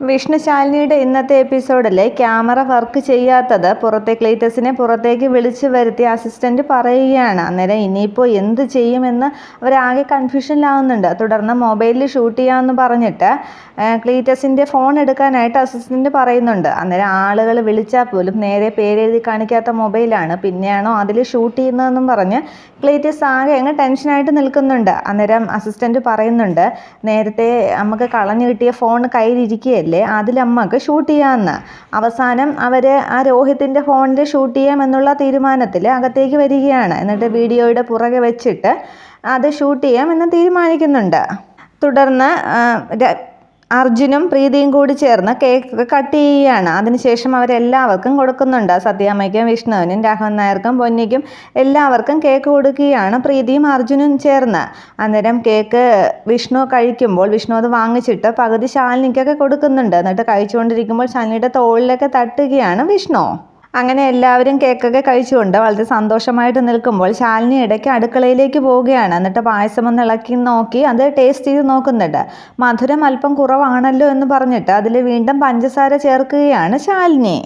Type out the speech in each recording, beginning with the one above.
വിഷ്ണു ശാലിനിയുടെ ഇന്നത്തെ എപ്പിസോഡിലെ camera work ചെയ്യാത്തത് പുറത്തെ ക്ലീറ്റസിനെ പുറത്തേക്ക് വിളിച്ചു വരുത്തി അസിസ്റ്റന്റ് പറയുകയാണ്. അന്നേരം ഇനിയിപ്പോൾ എന്ത് ചെയ്യുമെന്ന് അവരാകെ കൺഫ്യൂഷനിലാവുന്നുണ്ട്. തുടർന്ന് മൊബൈലിൽ ഷൂട്ട് ചെയ്യാമെന്ന് പറഞ്ഞിട്ട് ക്ലീറ്റസിന്റെ ഫോൺ എടുക്കാനായിട്ട് അസിസ്റ്റന്റ് പറയുന്നുണ്ട്. അന്നേരം ആളുകൾ വിളിച്ചാൽ പോലും നേരെ പേരെഴുതി കാണിക്കാത്ത മൊബൈലാണ് പിന്നെയാണോ അതിൽ ഷൂട്ട് ചെയ്യുന്നതെന്നും പറഞ്ഞ് ക്ലീറ്റസ് ആകെ അങ്ങ് ടെൻഷനായിട്ട് നിൽക്കുന്നുണ്ട്. അന്നേരം അസിസ്റ്റന്റ് പറയുന്നുണ്ട് നേരത്തെ നമുക്ക് കളഞ്ഞു കിട്ടിയ ഫോൺ കയ്യിലിരിക്കുകയല്ലേ അതിൽ അമ്മയ്ക്ക് ഷൂട്ട് ചെയ്യാമെന്ന് അവസാനം അവർ ആ രോഹിത്തിന്റെ ഫോണിൽ ഷൂട്ട് ചെയ്യാമെന്നുള്ള തീരുമാനത്തിൽ അകത്തേക്ക് വരികയാണ്. എന്നിട്ട് വീഡിയോയുടെ പുറകെ വെച്ചിട്ട് അത് ഷൂട്ട് ചെയ്യാമെന്ന് തീരുമാനിക്കുന്നുണ്ട്. തുടർന്ന് അർജുനും പ്രീതിയും കൂടി ചേർന്ന് കേക്ക് കട്ട് ചെയ്യുകയാണ്. അതിനുശേഷം അവരെല്ലാവർക്കും കൊടുക്കുന്നുണ്ട്. സത്യാമ്മയ്ക്കും വിഷ്ണുവിനും രാഘവൻ നായർക്കും പൊന്നിക്കും എല്ലാവർക്കും കേക്ക് കൊടുക്കുകയാണ് പ്രീതിയും അർജുനും ചേർന്ന്. അന്നേരം കേക്ക് വിഷ്ണു കഴിക്കുമ്പോൾ വിഷ്ണു അത് വാങ്ങിച്ചിട്ട് പകുതി ശാലിനിക്കൊക്കെ കൊടുക്കുന്നുണ്ട്. എന്നിട്ട് കഴിച്ചുകൊണ്ടിരിക്കുമ്പോൾ ശാലിനിയുടെ തോളിലൊക്കെ തട്ടുകയാണ് വിഷ്ണു. അങ്ങനെ എല്ലാവരും കേക്കൊക്കെ കഴിച്ചുകൊണ്ട് വളരെ സന്തോഷമായിട്ട് നിൽക്കുമ്പോൾ ശാലിനി ഇടയ്ക്ക് അടുക്കളയിലേക്ക് പോവുകയാണ്. എന്നിട്ട് പായസം ഒന്ന് ഇളക്കി നോക്കി അത് ടേസ്റ്റ് ചെയ്ത് നോക്കുന്നുണ്ട്. മധുരം അല്പം കുറവാണല്ലോ എന്ന് പറഞ്ഞിട്ട് അതിൽ വീണ്ടും പഞ്ചസാര ചേർക്കുകയാണ് ശാലിനി.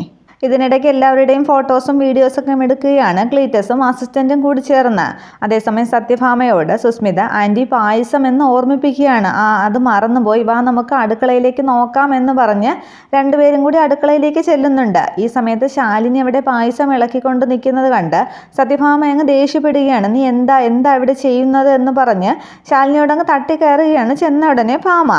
ഇതിനിടയ്ക്ക് എല്ലാവരുടെയും ഫോട്ടോസും വീഡിയോസൊക്കെ എടുക്കുകയാണ് ക്ലീറ്റസും അസിസ്റ്റന്റും കൂടി ചേർന്ന്. അതേസമയം സത്യഭാമയോട് സുസ്മിത ആന്റി പായസം എന്ന് ഓർമ്മിപ്പിക്കുകയാണ്. ആ അത് മറന്നുപോയി. വാ നമുക്ക് അടുക്കളയിലേക്ക് നോക്കാം എന്ന് പറഞ്ഞ് രണ്ടുപേരും കൂടി അടുക്കളയിലേക്ക് ചെല്ലുന്നുണ്ട്. ഈ സമയത്ത് ശാലിനി അവിടെ പായസം ഇളക്കിക്കൊണ്ട് നിൽക്കുന്നത് കണ്ട് സത്യഭാമ അങ്ങ് ദേഷ്യപ്പെടുകയാണ്. നീ എന്താ? എന്താ ഇവിടെ ചെയ്യുന്നത്? എന്ന് പറഞ്ഞ് ശാലിനിയോടങ്ങ് തട്ടിക്കയറുകയാണ് ചെന്ന ഉടനെ ഭാമ.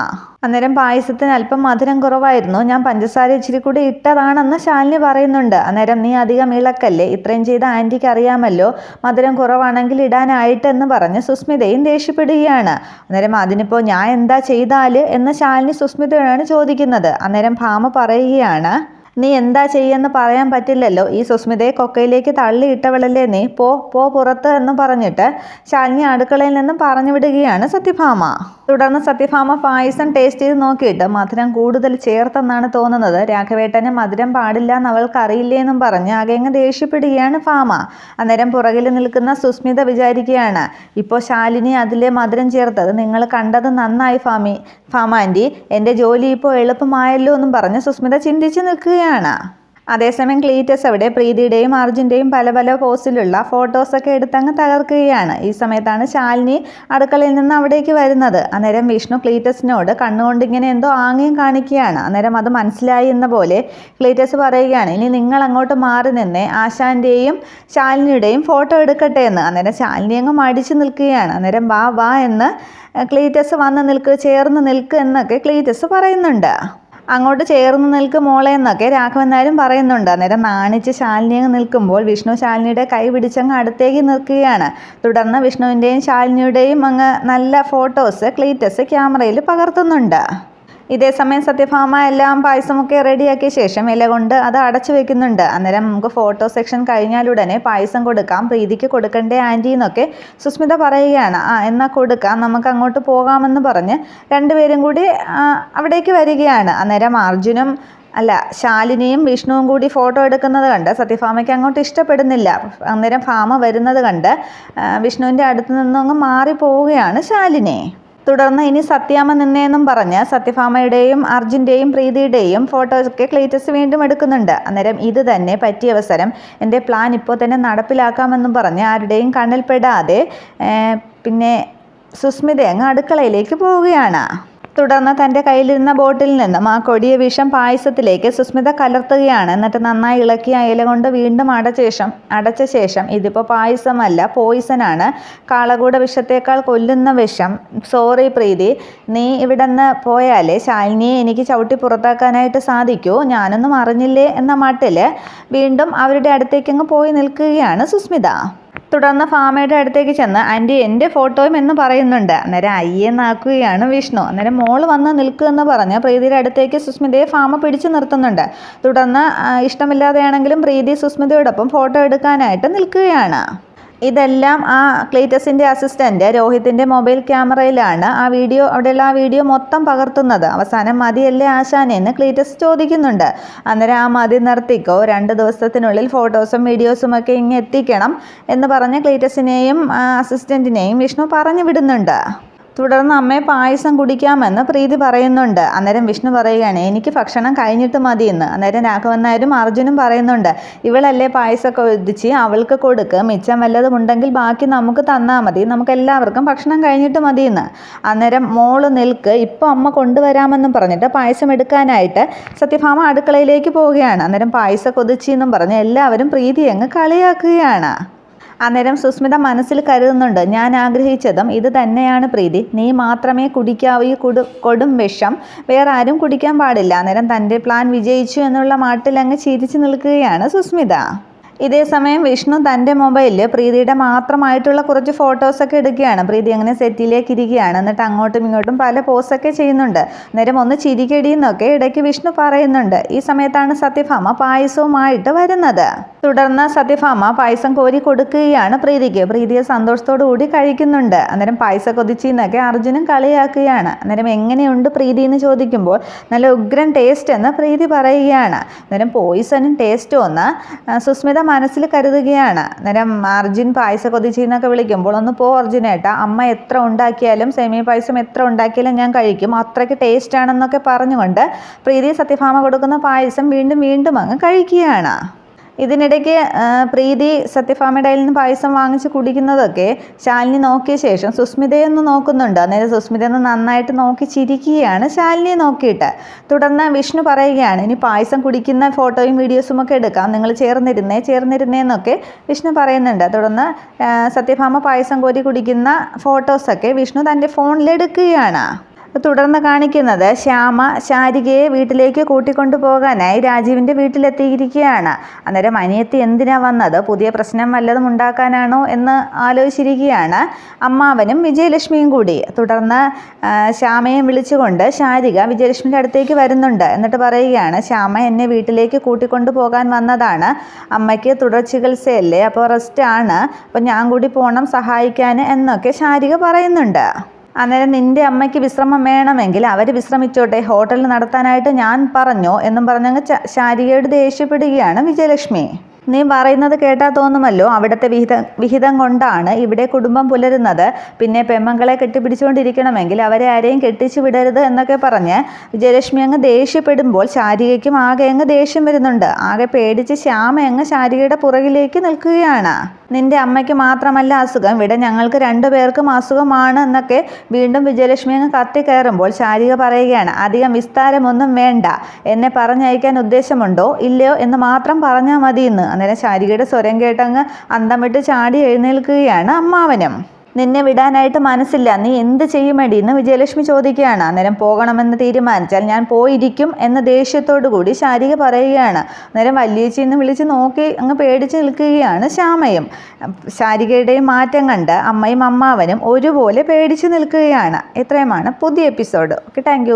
അന്നേരം പായസത്തിന് അല്പം മധുരം കുറവായിരുന്നു. ഞാൻ പഞ്ചസാര ഇച്ചിരി കൂടി ഇട്ടതാണെന്ന് ശാലിനി പറയുന്നുണ്ട്. അന്നേരം നീ അധികം ഇളക്കല്ലേ? ഇത്രയും ചെയ്ത ആന്റിക്ക് അറിയാമല്ലോ. മധുരം കുറവാണെങ്കിൽ ഇടാനായിട്ടെന്ന് പറഞ്ഞ് സുസ്മിതയും ദേഷ്യപ്പെടുകയാണ്. അന്നേരം അതിനിപ്പോൾ ഞാൻ എന്താ ചെയ്താൽ എന്ന് ശാലിനി സുസ്മിതയോടാണ് ചോദിക്കുന്നത്. അന്നേരം ഭാമ പറയുകയാണ് നീ എന്താ ചെയ്യുമെന്ന് പറയാൻ പറ്റില്ലല്ലോ. ഈ സുസ്മിതയെ കൊക്കയിലേക്ക് തള്ളിയിട്ടവളല്ലേ നീ? പോ പോ പുറത്ത് എന്ന് പറഞ്ഞിട്ട് ശാലിനി അടുക്കളയിൽ നിന്നും പറഞ്ഞു വിടുകയാണ് സത്യഭാമ. തുടർന്ന് സത്യഭാമ പായസം ടേസ്റ്റ് ചെയ്ത് നോക്കിയിട്ട് മധുരം കൂടുതൽ ചേർത്തെന്നാണ് തോന്നുന്നത്. രാഘവേട്ടന് മധുരം പാടില്ല എന്ന് അവൾക്ക് അറിയില്ലേ എന്നും പറഞ്ഞ് ആകെ അങ്ങ് ദേഷ്യപ്പെടുകയാണ് ഭാമ. അന്നേരം പുറകിൽ നിൽക്കുന്ന സുസ്മിത വിചാരിക്കുകയാണ് ഇപ്പോൾ ശാലിനി അതിലെ മധുരം ചേർത്തത് നിങ്ങൾ കണ്ടത് നന്നായി ഫാമി ഫാമാന്റി എന്റെ ജോലി ഇപ്പോൾ എളുപ്പമായല്ലോ എന്നും പറഞ്ഞ് സുസ്മിത ചിന്തിച്ച് നിൽക്കുകയാണ് അതേസമയം ക്ലീറ്റസ് അവിടെ പ്രീതിയുടെയും അർജുന്റെയും പല പല പോസിലുള്ള ഫോട്ടോസൊക്കെ എടുത്തങ്ങ് തകർക്കുകയാണ്. ഈ സമയത്താണ് ശാലിനി അടുക്കളയിൽ നിന്ന് അവിടേക്ക് വരുന്നത്. അന്നേരം വിഷ്ണു ക്ലീറ്റസിനോട് കണ്ണുകൊണ്ട് ഇങ്ങനെ എന്തോ ആംഗ്യം കാണിക്കുകയാണ്. അന്നേരം അത് മനസ്സിലായി എന്ന പോലെ ക്ലീറ്റസ് പറയുകയാണ് ഇനി നിങ്ങൾ അങ്ങോട്ട് മാറി നിന്നേ ആശാന്റെയും ശാലിനിയുടെയും ഫോട്ടോ എടുക്കട്ടെ എന്ന്. അന്നേരം ശാലിനി അങ്ങ് മടിച്ചു നിൽക്കുകയാണ്. അന്നേരം വാ വാ എന്ന് ക്ലീറ്റസ് വന്ന് നിൽക്കുക ചേർന്ന് നിൽക്കുക എന്നൊക്കെ ക്ലീറ്റസ് പറയുന്നുണ്ട്. അങ്ങോട്ട് ചേർന്ന് നിൽക്കും മോളെ എന്നൊക്കെ രാഘവൻ നായരും പറയുന്നുണ്ട്. അന്നേരം നാണിച്ച് ശാലിനി അങ്ങ് നിൽക്കുമ്പോൾ വിഷ്ണു ശാലിനിയുടെ കൈ പിടിച്ചങ്ങ് അടുത്തേക്ക് നിൽക്കുകയാണ്. തുടർന്ന് വിഷ്ണുവിന്റെയും ശാലിനിയുടെയും അങ്ങ് നല്ല ഫോട്ടോസ് ക്ലീറ്റസ് ക്യാമറയിൽ പകർത്തുന്നുണ്ട്. ഇതേസമയം സത്യഭാമ എല്ലാം പായസമൊക്കെ റെഡിയാക്കിയ ശേഷം ഇല കൊണ്ട് അത് അടച്ചു വെക്കുന്നുണ്ട്. അന്നേരം നമുക്ക് ഫോട്ടോ സെക്ഷൻ കഴിഞ്ഞാലുടനെ പായസം കൊടുക്കാം. പ്രീതിക്ക് കൊടുക്കണ്ടേ ആന്റി എന്നൊക്കെ സുസ്മിത പറയുകയാണ്. ആ എന്നാൽ കൊടുക്കാം. നമുക്ക് അങ്ങോട്ട് പോകാമെന്ന് പറഞ്ഞ് രണ്ടുപേരും കൂടി അവിടേക്ക് വരികയാണ്. അന്നേരം അർജുനും അല്ല ശാലിനിയും വിഷ്ണുവും കൂടി ഫോട്ടോ എടുക്കുന്നത് കണ്ട് സത്യഭാമയ്ക്ക് അങ്ങോട്ട് ഇഷ്ടപ്പെടുന്നില്ല. അന്നേരം ഭാമ വരുന്നത് കണ്ട് വിഷ്ണുവിന്റെ അടുത്ത് നിന്നങ്ങ് മാറിപ്പോവുകയാണ് ശാലിനി. തുടർന്ന് ഇനി സത്യാമ്മ നിന്നേന്നും പറഞ്ഞ് സത്യഭാമയുടെയും അർജുന്റെയും പ്രീതിയുടെയും ഫോട്ടോസൊക്കെ ക്ലീറ്റസ് വീണ്ടും എടുക്കുന്നുണ്ട്. അന്നേരം ഇത് തന്നെ പറ്റിയ അവസരം. എന്റെ പ്ലാൻ ഇപ്പോൾ തന്നെ നടപ്പിലാക്കാമെന്നും പറഞ്ഞ് ആരുടെയും കണ്ണിൽപ്പെടാതെ പിന്നെ സുസ്മിത അങ്ങ് അടുക്കളയിലേക്ക് പോവുകയാണ്. തുടർന്ന് തന്റെ കയ്യിലിരുന്ന ബോട്ടിൽ നിന്നും ആ കൊടിയ വിഷം പായസത്തിലേക്ക് സുസ്മിത കലർത്തുകയാണ്. എന്നിട്ട് നന്നായി ഇളക്കി അയല കൊണ്ട് വീണ്ടും അടച്ച ശേഷം അടച്ച ശേഷം ഇതിപ്പോൾ പായസമല്ല പോയിസനാണ് കാളകൂട വിഷത്തേക്കാൾ കൊല്ലുന്ന വിഷം. സോറി പ്രീതി നീ ഇവിടെ നിന്ന് പോയാലേ ശാലിനിയെ എനിക്ക് ചവിട്ടി പുറത്താക്കാനായിട്ട് സാധിക്കൂ. ഞാനൊന്നും അറിഞ്ഞില്ലേ എന്ന മട്ടിൽ വീണ്ടും അവരുടെ അടുത്തേക്കങ്ങ് പോയി നിൽക്കുകയാണ് സുസ്മിത. തുടർന്ന് ഫാമയുടെ അടുത്തേക്ക് ചെന്ന് ആന്റി എന്റെ ഫോട്ടോയും എന്ന് പറയുന്നുണ്ട്. അന്നേരം അയ്യെന്നാക്കുകയാണ് വിഷ്ണു. അന്നേരം മോൾ വന്ന് നിൽക്കുമെന്ന് പറഞ്ഞ് പ്രീതിയുടെ അടുത്തേക്ക് സുസ്മിതയെ ഫാമ പിടിച്ചു നിർത്തുന്നുണ്ട്. തുടർന്ന് ഇഷ്ടമില്ലാതെയാണെങ്കിലും പ്രീതി സുസ്മിതയോടൊപ്പം ഫോട്ടോ എടുക്കാനായിട്ട് നിൽക്കുകയാണ്. ഇതെല്ലാം ആ ക്ലീറ്റസിന്റെ അസിസ്റ്റന്റ് രോഹിത്തിന്റെ മൊബൈൽ ക്യാമറയിലാണ്. ആ വീഡിയോ അവിടെയുള്ള ആ വീഡിയോ മൊത്തം പകർത്തുന്നത്. അവസാനം മതിയല്ലേ ആശാനെന്ന് ക്ലേറ്റസ് ചോദിക്കുന്നുണ്ട്. അന്നേരം ആ മതി നിർത്തിക്കോ. രണ്ട് ദിവസത്തിനുള്ളിൽ ഫോട്ടോസും വീഡിയോസും ഒക്കെ ഇങ്ങ് എത്തിക്കണം എന്ന് പറഞ്ഞ് ക്ലീറ്റസിനെയും അസിസ്റ്റന്റിനെയും വിഷ്ണു പറഞ്ഞു വിടുന്നുണ്ട്. തുടർന്ന് അമ്മയെ പായസം കുടിക്കാമെന്ന് പ്രീതി പറയുന്നുണ്ട്. അന്നേരം വിഷ്ണു പറയുകയാണ് എനിക്ക് ഭക്ഷണം കഴിഞ്ഞിട്ട് മതിയെന്ന്. അന്നേരം രാഘവൻ അർജുനും പറയുന്നുണ്ട് ഇവളല്ലേ പായസമൊക്കെ ഒതിച്ച് അവൾക്ക് കൊടുക്ക്. മിച്ചം വല്ലതും ഉണ്ടെങ്കിൽ ബാക്കി നമുക്ക് തന്നാൽ മതി. നമുക്ക് എല്ലാവർക്കും ഭക്ഷണം കഴിഞ്ഞിട്ട് മതിയെന്ന്. അന്നേരം മോൾ നിൽക്ക് ഇപ്പോൾ അമ്മ കൊണ്ടുവരാമെന്നും പറഞ്ഞിട്ട് പായസം എടുക്കാനായിട്ട് സത്യഭാമ അടുക്കളയിലേക്ക് പോവുകയാണ്. അന്നേരം പായസം കൊതിച്ചെന്നും പറഞ്ഞ് എല്ലാവരും പ്രീതി അങ്ങ് കളിയാക്കുകയാണ്. അന്നേരം സുസ്മിത മനസ്സിൽ കരുതുന്നുണ്ട്. ഞാൻ ആഗ്രഹിച്ചതും ഇത് തന്നെയാണ് പ്രീതി. നീ മാത്രമേ കുടിക്കാവൂ ഈ കുടു കൊടും വിഷം. വേറെ ആരും കുടിക്കാൻ പാടില്ല. അന്നേരം തന്റെ പ്ലാൻ വിജയിച്ചു എന്നുള്ള മാട്ടിൽ അങ്ങ് ചിരിച്ചു നിൽക്കുകയാണ് സുസ്മിത. ഇതേ സമയം വിഷ്ണു തന്റെ മൊബൈലിൽ പ്രീതിയുടെ മാത്രമായിട്ടുള്ള കുറച്ച് ഫോട്ടോസൊക്കെ എടുക്കുകയാണ്. പ്രീതി അങ്ങനെ സെറ്റിലേക്ക് ഇരിക്കുകയാണ്. എന്നിട്ട് അങ്ങോട്ടും ഇങ്ങോട്ടും പല പോസൊക്കെ ചെയ്യുന്നുണ്ട്. നേരം ഒന്ന് ചിരിക്കടിയെന്നൊക്കെ ഇടയ്ക്ക് വിഷ്ണു പറയുന്നുണ്ട്. ഈ സമയത്താണ് സത്യഭാമ പായസവുമായിട്ട് വരുന്നത്. തുടർന്ന് സത്യഭാമ പായസം കോരി കൊടുക്കുകയാണ് പ്രീതിക്ക്. പ്രീതിയെ സന്തോഷത്തോടു കൂടി കഴിക്കുന്നുണ്ട്. അന്നേരം പായസം കൊതിച്ചിന്നൊക്കെ അർജുനും കളിയാക്കുകയാണ്. അന്നേരം എങ്ങനെയുണ്ട് പ്രീതി എന്ന് ചോദിക്കുമ്പോൾ നല്ല ഉഗ്രൻ ടേസ്റ്റ് എന്ന് പ്രീതി പറയുകയാണ്. അന്നേരം പോയിസനും ടേസ്റ്റും ഒന്ന് സുസ്മിത മനസ്സിൽ കരുതുകയാണ്. നേരം അർജുൻ പായസ കൊതിച്ചിന്നൊക്കെ വിളിക്കുമ്പോൾ ഒന്ന് പോ അർജുനേട്ടാ അമ്മ എത്ര ഉണ്ടാക്കിയാലും സേമിയ പായസം എത്ര ഉണ്ടാക്കിയാലും ഞാൻ കഴിക്കും. അത്രയ്ക്ക് ടേസ്റ്റ് ആണെന്നൊക്കെ പറഞ്ഞുകൊണ്ട് പ്രീതി സത്യഭാമ കൊടുക്കുന്ന പായസം വീണ്ടും വീണ്ടും അങ്ങ് കഴിക്കുകയാണ്. ഇതിനിടയ്ക്ക് പ്രീതി സത്യഭാമയുടെ നിന്ന് പായസം വാങ്ങിച്ച് കുടിക്കുന്നതൊക്കെ ശാലിനി നോക്കിയ ശേഷം സുസ്മിതയൊന്ന് നോക്കുന്നുണ്ട്. അന്നേരം സുസ്മിത ഒന്ന് നന്നായിട്ട് നോക്കി ചിരിക്കുകയാണ് ശാലിനിയെ നോക്കിയിട്ട്. തുടർന്ന് വിഷ്ണു പറയുകയാണ് ഇനി പായസം കുടിക്കുന്ന ഫോട്ടോയും വീഡിയോസും ഒക്കെ എടുക്കാം. നിങ്ങൾ ചേർന്നിരുന്നേ ചേർന്നിരുന്നേ എന്നൊക്കെ വിഷ്ണു പറയുന്നുണ്ട്. തുടർന്ന് സത്യഭാമ പായസം കോരി കുടിക്കുന്ന ഫോട്ടോസൊക്കെ വിഷ്ണു തന്റെ ഫോണിലെടുക്കുകയാണ്. തുടർന്ന് കാണിക്കുന്നത് ശ്യാമ ശാരികയെ വീട്ടിലേക്ക് കൂട്ടിക്കൊണ്ടു പോകാനായി രാജീവിന്റെ വീട്ടിലെത്തിയിരിക്കുകയാണ്. അന്നേരം അനിയത്തി എന്തിനാ വന്നത്? പുതിയ പ്രശ്നം വല്ലതും ഉണ്ടാക്കാനാണോ എന്ന് ആലോചിച്ചിരിക്കുകയാണ് അമ്മാവനും വിജയലക്ഷ്മിയും കൂടി. തുടർന്ന് ശ്യാമയും വിളിച്ചുകൊണ്ട് ശാരിക വിജയലക്ഷ്മിയുടെ അടുത്തേക്ക് വരുന്നുണ്ട്. എന്നിട്ട് പറയുകയാണ് ശ്യാമ എന്നെ വീട്ടിലേക്ക് കൂട്ടിക്കൊണ്ടു പോകാൻ വന്നതാണ്. അമ്മയ്ക്ക് തുടർ ചികിത്സയല്ലേ അപ്പോൾ റെസ്റ്റ് ആണ്. അപ്പോൾ ഞാൻ കൂടി പോകണം സഹായിക്കാൻ എന്നൊക്കെ ശാരിക പറയുന്നുണ്ട്. അന്നേരം നിന്റെ അമ്മയ്ക്ക് വിശ്രമം വേണമെങ്കിൽ അവർ വിശ്രമിച്ചോട്ടെ ഹോട്ടലിൽ നടത്താനായിട്ട് ഞാൻ പറഞ്ഞോ എന്നും പറഞ്ഞങ്ങ് ശാരികയോട് ദേഷ്യപ്പെടുകയാണ് വിജയലക്ഷ്മി. നീ പറയുന്നത് കേട്ടാ തോന്നുമല്ലോ? അവിടുത്തെ വിഹിത വിഹിതം കൊണ്ടാണ് ഇവിടെ കുടുംബം പുലരുന്നത്. പിന്നെ പെമ്മങ്കളെ കെട്ടിപ്പിടിച്ചുകൊണ്ടിരിക്കണമെങ്കിൽ അവരെ ആരെയും കെട്ടിച്ചു വിടരുത് എന്നൊക്കെ പറഞ്ഞ് വിജയലക്ഷ്മി അങ്ങ് ദേഷ്യപ്പെടുമ്പോൾ ശാരികയ്ക്കും ആകെ അങ്ങ് ദേഷ്യം വരുന്നുണ്ട്. ആകെ പേടിച്ച് ശ്യാമ അങ്ങ് ശാരികയുടെ പുറകിലേക്ക് നിൽക്കുകയാണ്. നിന്റെ അമ്മയ്ക്ക് മാത്രമല്ല അസുഖം. ഇവിടെ ഞങ്ങൾക്ക് രണ്ടുപേർക്കും അസുഖമാണ് എന്നൊക്കെ വീണ്ടും വിജയലക്ഷ്മി അങ്ങ് കത്തി കയറുമ്പോൾ ശാരിക പറയുകയാണ് അധികം വിസ്താരമൊന്നും വേണ്ട. എന്നെ പറഞ്ഞയക്കാൻ ഉദ്ദേശമുണ്ടോ? ഇല്ലയോ എന്ന് മാത്രം പറഞ്ഞാൽ മതി എന്ന് അന്നേരം ശാരികയുടെ സ്വരം കേട്ടങ്ങ് അന്തം വിട്ട് ചാടി എഴുന്നേൽക്കുകയാണ് അമ്മാവനും. നിന്നെ വിടാനായിട്ട് മനസ്സില്ല. നീ എന്ത് ചെയ്യുമേടി? എന്ന് വിജയലക്ഷ്മി ചോദിക്കുകയാണ്. അന്നേരം പോകണമെന്ന് തീരുമാനിച്ചാൽ ഞാൻ പോയിരിക്കും എന്ന ദേഷ്യത്തോടു കൂടി ശാരിക പറയുകയാണ്. അന്നേരം വല്യേച്ചി എന്ന് വിളിച്ച് നോക്കി അങ്ങ് പേടിച്ച് നിൽക്കുകയാണ് ശ്യാമയും. ശാരികയുടെയും മാറ്റം കണ്ട് അമ്മയും അമ്മാവനും ഒരുപോലെ പേടിച്ച് നിൽക്കുകയാണ്. ഇത്രയുമാണ് പുതിയ എപ്പിസോഡ്. Okay thank